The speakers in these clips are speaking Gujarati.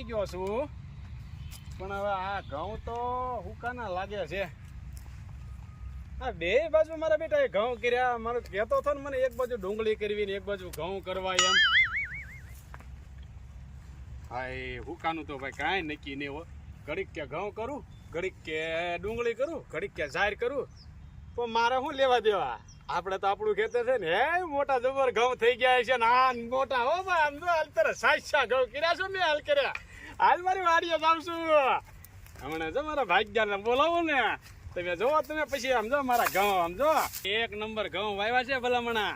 થાકી ગયો છું. પણ હવે આ ઘઉં તો હુકાના લાગે છે. આ બે બાજુ મારા બેટા ઘઉં કર્યા. મારો કહેતો હતો ને મને એક બાજુ ડુંગળી કરવી ને એક બાજુ ઘઉં કરવા એમ. હા હુકાનું તો ભાઈ કાંઈ નક્કી નહીં હોય ઘડીક કે ઘઉં કરું, ઘડીક કે ડુંગળી કરું, ઘડીક કે જાહેર કરું. તો મારે શું લેવા દેવા? આપણે તો આપણું ખેતર છે ને, હે, મોટા જબર ઘઉં થઈ ગયા છે ને, આ મોટા હો ભાઈ, આમ તો હાલ તરત સાચા ઘઉં કર્યા છો મેં હાલ કર્યા. હાલ મારી વાડીએ જાઉં હમણાં જો મારા ભાગ્યાને બોલાવો ને, તમે જોવો તમે પછી આમ જો મારા ઘઉં, આમ જો. એક નંબર ઘઉં વાવ્યા છે ભલામણા.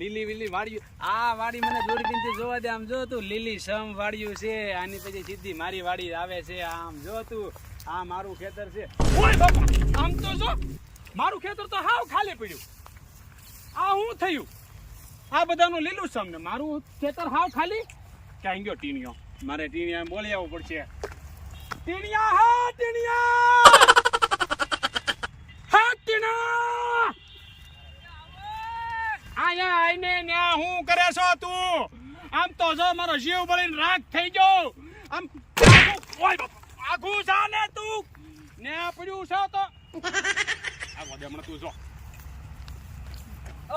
લીલી લીલી વાડી આ વાડી મને દૂરબીનથી જોવા દે, આમ જો તું લીલી સમ વાડિયું છે, આની પછી સીધી મારી વાડી આવે છે, આમ જો તું. આ મારું ખેતર છે. ઓય આમ તો જો, મારું ખેતર તો હાવ ખાલી પડ્યું. આ હું થયું? આ બધાનું લીલું સમ ને મારું ખેતર હાવ ખાલી? ક્યાં ગયો ટીણીયો? મારે ટીણિયા બોલી આવવું પડશે. ટીણીયા હા ટીણિયા! હા ટીણા આયા આઈને ન્યા હું કરે છો તું? આમ તો જો મારો જીવ બળીને રાખ થઈ ગયો. આમ આખું આઘું તું? ને પડ્યું છે તો. આગો દે હમણાં તું જો.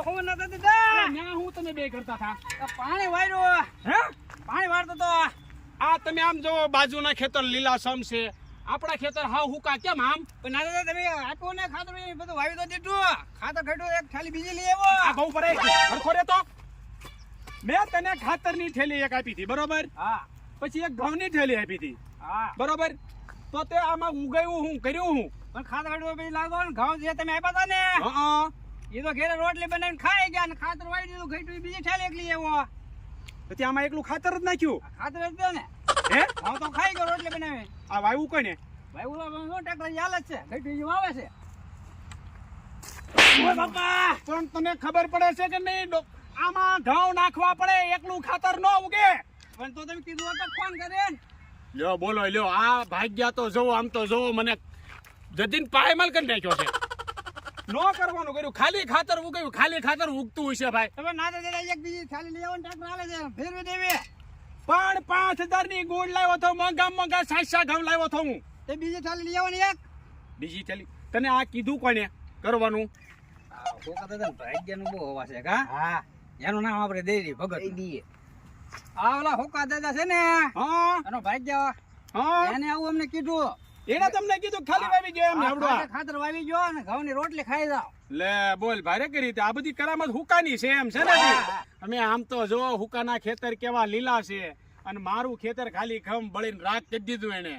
હું નતો દાદા ન્યા હું તમે બે કરતા થા? પાણી વાર્યો હે? પાણી વાળતો તો આ તમે આમ જો બાજુના ખેતર લીલાસમ છે. આપણા ખેતર હાવ હુકા કેમ આમ? પણ ના દાદા તમે આપ્યું ને ખાતર બધું વાવી દો દીધું. ખાતર ખેડું એક થાલી બીજી લઈ આ આવ્યો. ઘઉં પર સરખો રે તો મેં તને ખાતરની થેલી એક આપી હતી બરોબર? હા. પછી એક ઘઉંની થેલી આપી હતી. હા. બરોબર? તો તે આમાં ઉગાયું હું કર્યું હું? પણ ખાતર ખેડું પછી લાગો ને ઘઉં જે તમે આપ્યા હતા ને હા. એ તો ઘેરે રોટલી બનાવીને ખાઈ ગયા ને ખાતર વાવી દીધું ઘેટું બીજી થેલી એક લઈ પછી આમાં એકલું ખાતર જ નાખ્યું? ખાતર જ દો ને. હે? હું તો ખાઈ ગયો રોટલી બનાવે આ વાયુ કોને ઓલા શું ટ્રેક્ટર હાલ છે? ઈ વાવે છે. ઓય બાપા! પણ તને ખબર પડે છે કે નહીં? આમાં ઘઉં નાખવા પડે, એકલું ખાતર ન ઉગે. પણ તો તમે કીધું તો ફોન કરે લ્યો, બોલો, લ્યો, આ ભાગ્યા તો જોવો, આમ તો જોવો, મને જતીન પાયમાલ કરી નાખ્યો છે. નો કરવાનું, કર્યું. ખાલી ખાતર ઉગાયું ખાલી ખાતર ઉગતું હશે ભાઈ. તમે ના દાદા એક બીજી ખાલી લઈ આવો ને છે. ફેરવી દેવી. પણ પાંચ હજારની ગોળ લાવ્યો તો મોંઘા મોંઘા સાત ઘઉં લાવ્યો હતો હું. તે બીજી થાલી લઈ આવવાની એક? બીજી ચાલી તને આ કીધું કોને? કરવાનું. દાદા ભાગ્યનું બહુ હોવા છે કા? હા. એનું નામ આપણે દઈએ ભગત. દઈએ. આ ઓલા હોકા દાદા છે ને હા. એનો ભાગ્ય હા. એને આવું અમને કીધું. એને તમને કીધું ખાલી વાવી ગયો એમ ખાતર- ખાતર વાવી ગયો અને ઘઉંની રોટલી ખાઈ જાવ લે બોલ ભારે કરી રીતે આ બધી કરામત હુકાની છે એમ છે ને અમે આમ તો જો હુકાના ખેતર કેવા લીલા છે. અને મારું ખેતર ખાલી ખમ બળીને રાખ કરી દીધું એને.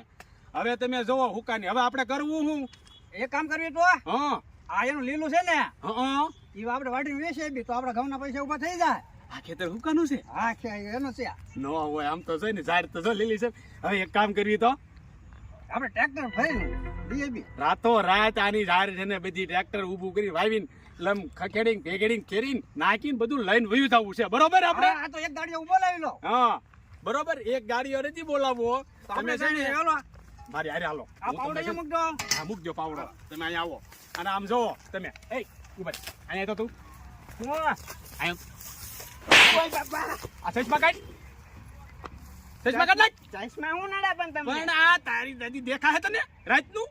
હવે તમે જોવો હુકાની. હવે આપણે કરવું હું? એ કામ કરવી તો? હા. આ એનું લીલું છે ને? હા એ આપણે વાટી વેચે બી તો આપણા ઘઉંના પૈસા ઊભા થઈ જાય. આ ખેતર હુકાનું છે? હા એનો છે નો હોય આમ તો છે ને ઝાડ તો જો લીલી છે. હવે એક કામ કરવી તો? આપણે ટ્રેક્ટર ફેર્યું ડીએપી. રાતો રાત આની ઝાર છે ને બધી ટ્રેક્ટર ઊભું કરી વાવીને લમ ખખેડીને ભેગેડીને કેરીને નાખીને બધું લઈને વયું થવું છે. બરોબર આપણે? આ તો એક ગાડી ઊભો લાવી લો. હા બરોબર? એક ગાડીઓ નથી બોલાવો તમે છે ને હાલો. મારી હારે હાલો. આ પાવડો મૂકજો. હા મૂકજો પાવડો. તમે અહીંયા આવો. અને આમ જો તમે. એ ઊભા અહીંયા તો તું. અહીંયા. આ ચશ્મા કાઢ. ચશ્મા કાઢ નાખ. ચશ્મા હું નડા પણ તમને? પણ આ તારી દાદી દેખાય તને રાતનું?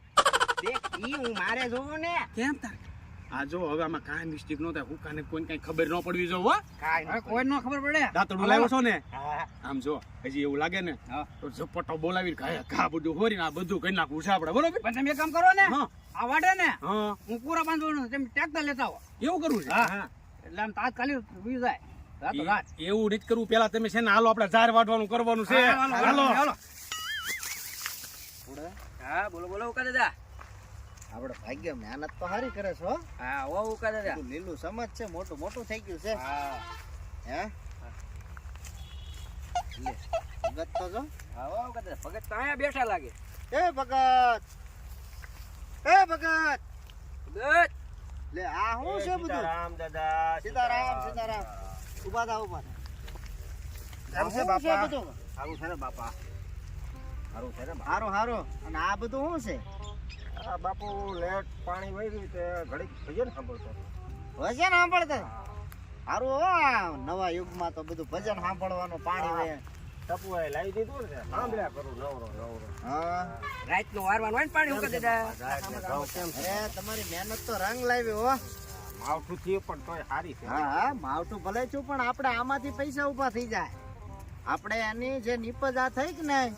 દેખ ઈ હું મારે જોવું ને. કેમ તાર? આ જો હવે આમાં કાંઈ મિસ્ટેક ન થાય હુકાને કોઈ કાંઈ ખબર ન પડવી જો હો. કોઈ ન ખબર પડે. દાંતડું લાવ્યો છો ને? આમ જો હજી એવું લાગે ને તો ઝપટો બોલાવીને ઘા ઘા બધું હોરીને આ બધું કઈ નાખવું છે આપણે બરોબર? પણ તમે એક કામ કરો ને આ વાડે ને હા. હું પૂરા બાંધવાનું તમે ટ્રેક્ટર લેતા આવો. એવું કરવું છે? હા. એટલે આમ તાત્કાલિક વી જાય. રાતો રાત. એવું નથી કરવું. પેલા તમે છે ને હાલો આપણે ઝાર વાટવાનું કરવાનું છે. હા, હાલો. હા બોલો બોલો ઉકા દાદા. આપણે ભાગ્ય મહેનત તો સારી કરે છો હા. ઓ ઉકા દાદા. લીલું સમજ છે મોટું મોટું થઈ ગયું છે. હા. હે? લે, ભગત તો જો. હા ઓ ઉકા દાદા. ભગત તો અહીંયા બેઠા લાગે. એ ભગત! એ ભગત! ભગત! લે આ શું છે બધું? રામ દાદા સીતારામ. સીતારામ. ઊભા થાવ ઊભા થાવ છે બાપા? સારું છે ને બાપા? સારું છે ને હારું સારું અને આ બધું શું છે? આ બાપુ લેટ પાણી વહી તે ઘડીક ભજન સાંભળતો ભજન સાંભળતા? સારું હો નવા યુગમાં તો બધું ભજન સાંભળવાનું પાણી વે ટપુએ લાવી દીધું ને સાંભળ્યા કરું નવરો નવરો. હા. વારવાનું હોય ને પાણી ઉકે દીધા તમારી મહેનત તો રંગ લાવી હો. માવઠું થયું પણ તોય સારી છે. હા હા માવઠું ભલે છું પણ આપણે આમાંથી પૈસા ઊભા થઈ જાય. આપણે એની જે નિપજ આ થઈ કે નહીં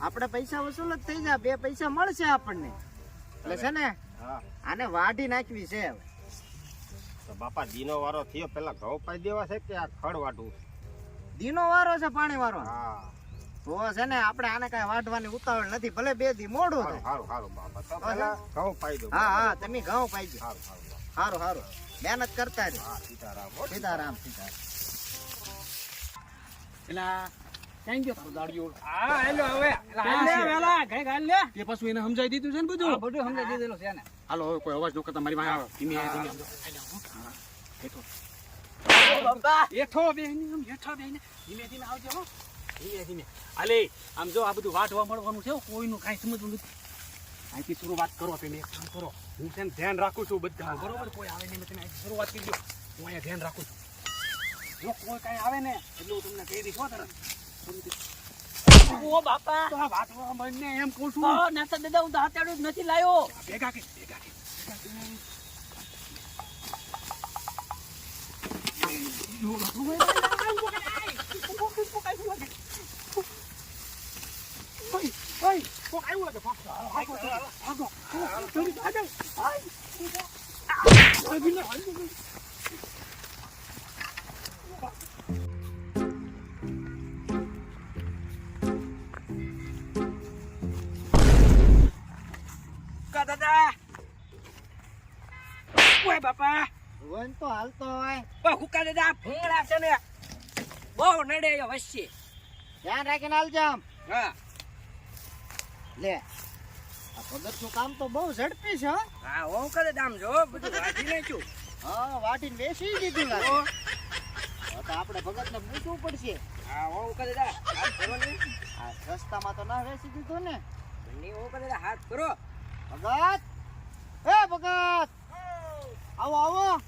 આપણે પૈસા વસૂલ જ થઈ જાય. બે પૈસા મળશે આપણને. એટલે છે ને આને વાઢી નાખવી છે તો બાપા દીનો વારો થયો પેલા ઘઉં પાઈ દેવા છે કે આ ખડ વાટવું દીનો વારો છે પાણી વારો હા. તો છે ને આપણે આને કઈ વાઢવાની ઉતાવળ નથી ભલે બે દી મોડું થાય. સારું સારું બાપા. તો પેલા ઘઉં પાઈ દો હા હા તમે ઘઉં પાઈ દો. સારું સારું. સારું સારું મહેનત કરતા રહો. હા સીતારામ. સીતારામ સીતારામ. એલા ગયો તારો દાડિયો? હા હેલો હવે. લે? વેલા ઘરે હાલ લે. તે પાછું એને સમજાઈ દીધું છે ને આ બધું બધું સમજાઈ દીધેલું છે ને હાલો હવે કોઈ અવાજ ન કરતા મારી પાસે આવો. ધીમે ધીમે. હેઠો બેહીને આમ હેઠો બેહીને. ધીમે ધીમે આવજો ધીમે ધીમે. હાલે આમ જો આ બધું વાટવા મળવાનું છે કોઈનું કાંઈ સમજવું નથી. અહીંથી શરૂઆત કરો તમે એક કામ કરો. હું છે ધ્યાન રાખું છું બધા બરોબર? કોઈ આવે નહીં તમે અહીંથી શરૂઆત કરજો. હું અહીંયા ધ્યાન રાખું છું. જો કોઈ કાંઈ આવે ને એટલે હું તમને કહી દઈશ હો તરત. ઓ બાપા. તો આ વાટવા એમ કહું છું. ઓ નાસ્તા દાદા હું તો હાથેડું નથી લાયો. ભેગા કે ભેગા કે. કા દાદા ઓય બાપા વન તો હાલતો હોય ઓ હુકા દાદા ભૂંગળા છે ને બહુ નડે વચ્ચે ધ્યાન રાખીને હાલજો હા લે આ ભગતનું કામ તો બહુ ઝડપી છે હા. હું કરે દામ જો બધું વાટી નાખ્યું. હા વાટીને બેસી દીધું લાગે તો આપણે ભગત ને પૂછવું પડશે. હા હું કરે દા હાથ કરો ને. આ રસ્તામાં તો ના બેસી દીધું ને. નહીં હું કરે હાથ કરો ભગત! એ ભગત! આવો આવો.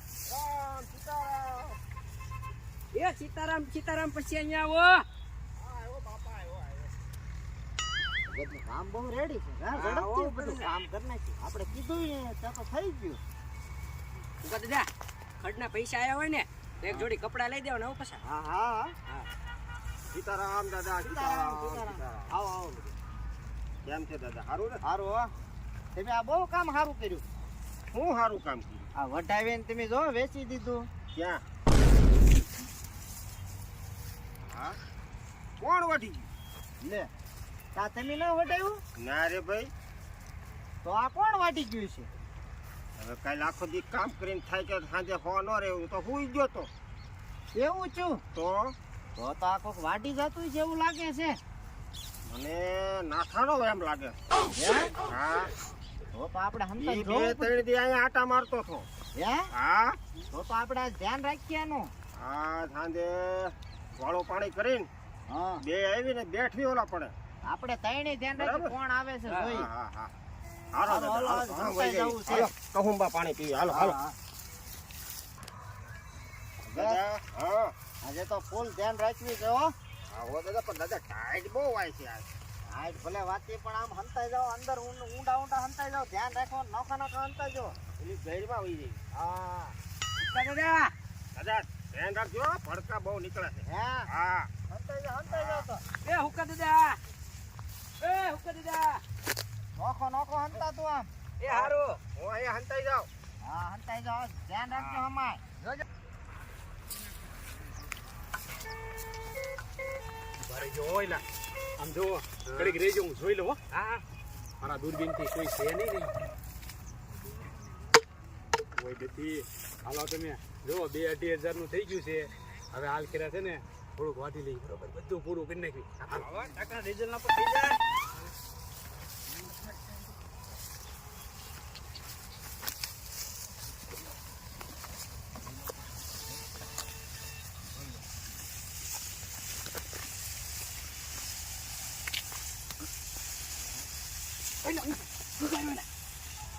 એ સીતારામ સીતારામ પછી અહીંયા આવો. ભગતનું કામ બહુ રેડી છે. હા ઝડપથી બધું કામ કરી નાખ્યું આપણે કીધું ને ત્યાં તો થઈ ગયું. હુકા દાદા? ખડના પૈસા આવ્યા હોય ને તો એક જોડી કપડા લઈ દેવા આવું પાછા. હા હા. હા. સીતારામ દાદા સીતારામ, સીતારામ. આવો આવો કેમ છે દાદા? સારું ને? સારું હો. તમે આ બહુ કામ સારું કર્યું. હું સારું કામ કર્યું? આ વઢાવીને તમે જો વેચી દીધું. ક્યાં? હા? કોણ વટી ગયું? લે. તા તમે ન વટાયું ના રે ભાઈ. તો આ કોણ વાટી ગયું છે? હવે કાલ આખો દી કામ કરીને થાય કે સાંજે હો ન રહેવું તો હુઈ ગયો તો. એવું છું? તો? તો તો આ કોક વાટી જતું છે એવું લાગે છે. મને નાથાનો એમ લાગે. હે? હા. તો તો આપણે હમતા જો બે ત્રણ દી અહીંયા આટા મારતો છો હે? હા? તો તો આપણે ધ્યાન રાખીએ એનું આ સાંજે વાળો પાણી કરીને હા. બે આવીને બેઠવી ઓલા પડે. આપણે તઈને ધ્યાન રાખી કોણ આવે છે જોઈ. હા હા હાલો હાલો, હા, જવું છે. હાલો, કહુંબા પાણી પી હાલો હાલો. દાદા હા. આજે તો ફૂલ ધ્યાન રાખવી છે હો. હા હો દાદા પણ દાદા ટાઈટ બહુ વાય છે આજ. આજ ભલે વાતી પણ આમ હંતાઈ જાઓ અંદર ઊંડા ઊંડા હંતાઈ જાઓ. ધ્યાન રાખો નોખા નોખા હંતાઈ જાઓ. પેલી ગેરમાં વહી જઈ હા. દાદા દાદા ધ્યાન રાખજો ભડકા બહુ નીકળે છે. હે? હા. હંતાઈ જાઓ હંતાઈ જાઓ તો. એ હુકા દાદા એ હુકા દાદા નોખો નોખો હંતા તું આમ. એ હારું. હું અહીંયા હંતાઈ જાઉં. હા હંતાઈ જાઓ. ધ્યાન રાખજો અમાય જોજો. મારે જો હોય આમ જો ઘડીક રહેજો હું જોઈ લઉં હા. મારા દૂરબીનથી કોઈ છે નહીં નહીં કોઈ હાલો તમે. જો બે અઢી હજારનું થઈ ગયું છે. હવે હાલ કર્યા છે ને થોડુંક વાટી લઈ બરોબર બધું પૂરું કરી નાખ્યું. ડીઝલ ના પર થઈ જાય.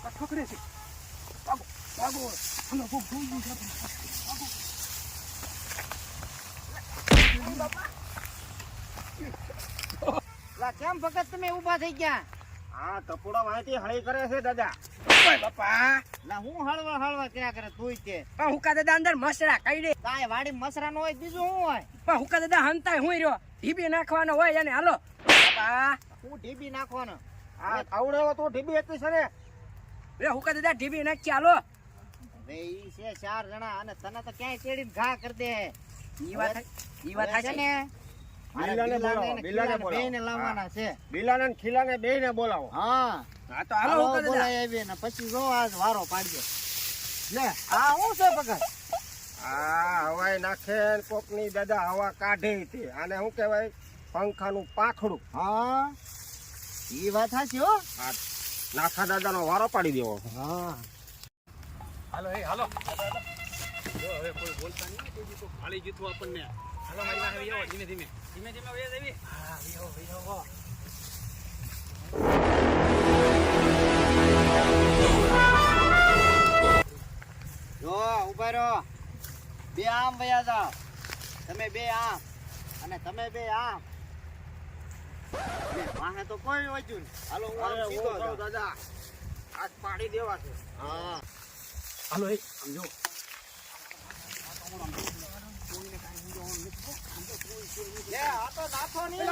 કઠો કરે છે ભાગો ભાગો. તા કેમ ફક્ત તમે ઊભા થઈ ગયા આ ટપુડા માહિતી હળી કરે છે દાદા ઓય બાપા ના હું હળવા હળવા ક્યાં કરે તે પણ હુકા દાદા અંદર મસરા કઈ દે કાય વાડી મસરા નો હોય બીજું શું હોય પણ હુકા દાદા હંતાય હું રહ્યો ઢીબી નાખવાનો હોય અને હાલો બાપા હું ઢીબી નાખવાનો આ આવડે એવો તું ઢીબી હતી છે ને. રે હુકા દાદા ઢીબી નાખી ચાલો હવે ઈ છે ચાર જણા અને તને તો ક્યાંય ચેડીને ઘા કરી દે. ઈ વાત ઈ વાત છે ને બિલાને બોલાવો, બિલાને ખીલાને બોલાવો. બેને લાવવાના છે. બિલાને ને ખીલાને બેયને બોલાવો. હા. હા તો હાલો હુકા દાદા. આવી ને પછી જો આજ વારો પાડજો. લે આ હું છે પગર? આ હવાય નાખે ને કોકની દાદા હવા કાઢે હતી આને શું કહેવાય પંખાનું પાખડું. હા. ઈ વાત સાચી હો. નાથા દાદાનો વારો પાડી દેવો. હા. હાલો એ હાલો. હવે કોઈ બોલતા નહીં કોઈ તો ખાલી જીતવું આપણને. હાલો મારી પાસે આવી આવો ધીમે ધીમે. ધીમે ધીમે હા આવો. જો ઊભા રહો. બે આમ વયા જાઓ. તમે બે આમ. અને તમે બે આમ. વાહે તો કોઈ વજુ નહીં. હાલો હું આમ સીધો જાઉં. દાદા આજ પાડી દેવા છે. હા. હાલો એ. સમજો લે આ તો નાખો નહીં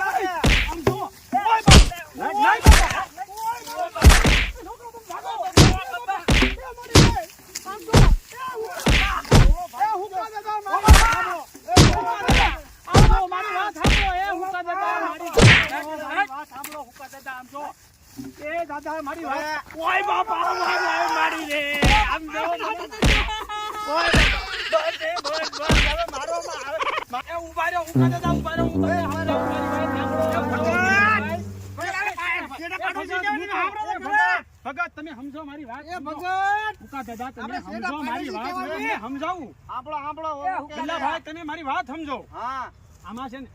ભગત તમે સમજો મારી વાત ભૂકા દાદા તમે સમજો મારી વાત સમજાવું. આપણો આપણો. પેલા ભાઈ તમે મારી વાત સમજો. હા. આમાં છે ને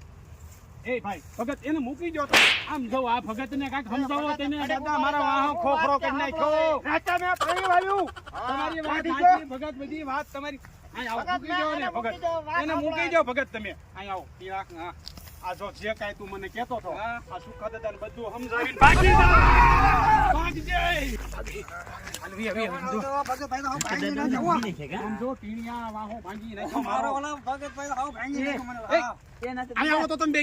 એ ભાઈ ભગત એને મૂકી દો તમે. આમ જો આ ભગત ને કાંઈક સમજાવો તેને. દાદા મારા વાહો ખોખરો કરી નાખ્યો. રાતા મેં પાણી વાળ્યું. તમારી વાત સાચી, ભગત બધી વાત તમારી. અહીં આવો, મૂકી દો ને ભગત. એને મૂકી દો ભગત તમે. અહીં આવો હા. આ જો જે કાંઈ તું મને કહેતો હતો આ સુખદ બધું સમજાવીને ભાગી જા! ભાગી જાય હલવી, હલવી, સમજો. સમજો ટીણિયા વાહો ભાંગી નાખ્યો મારો અહીં આવો તો તમે બે.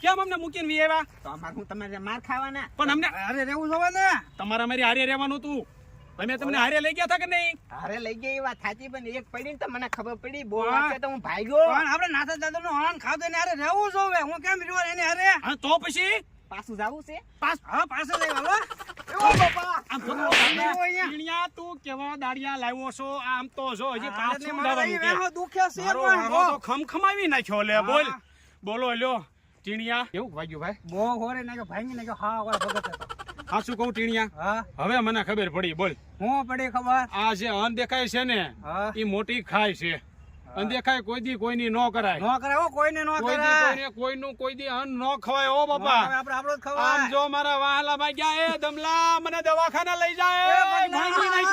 કેમ અમને મૂકીને વી આવ્યા? માર ખાવાના? પણ અમને હારે રહેવું જોવે ને. તમારે અમારી હારે રહેવાનું હતું તમે તમને હારે લઈ ગયા હતા કે નહીં? અરે લઈ ગયા એ વાત સાચી પણ એક પડી ને તો મને ખબર પડી. હા. તો હું ભાગ્યો. આપણે નાથા દાદા નું હણ ખાધો ને અરે રહેવું જોવે હું કેમ રહ્યો એને અરે હા તો પછી? પાછું જાવું છે? પાસ હા પાછળ લઈ હાલો આમ તો કેવા દાડિયા લાવ્યો છો? આમ તો જો હજી પાછું લાવવાનું કે. છે તો ખમખમાવી નાખ્યો લે બોલ. બોલો લ્યો ટીણિયા કેવું વાગ્યું ભાઈ? બો હોરે નાખ્યો ભાંગી નાખ્યો. હા ભગત હતો. હા શું કહું ટીણિયા? હા. હવે મને ખબર પડી બોલ. હું પડી ખબર? આ જે અનદેખાય છે ને એ મોટી ખાય છે. અનદેખાય કોઈ દી કોઈની ન કરાય. નો કરે હો કોઈને નો કોઈ નું કોઈનું કોઈ દી અન્ન ન ખવાય ઓ બાપા. આપણે આપણો જ આમ જો મારા વાહલા ભાગ્યા એ દમલા મને દવાખાના લઈ જાય. ભાઈ.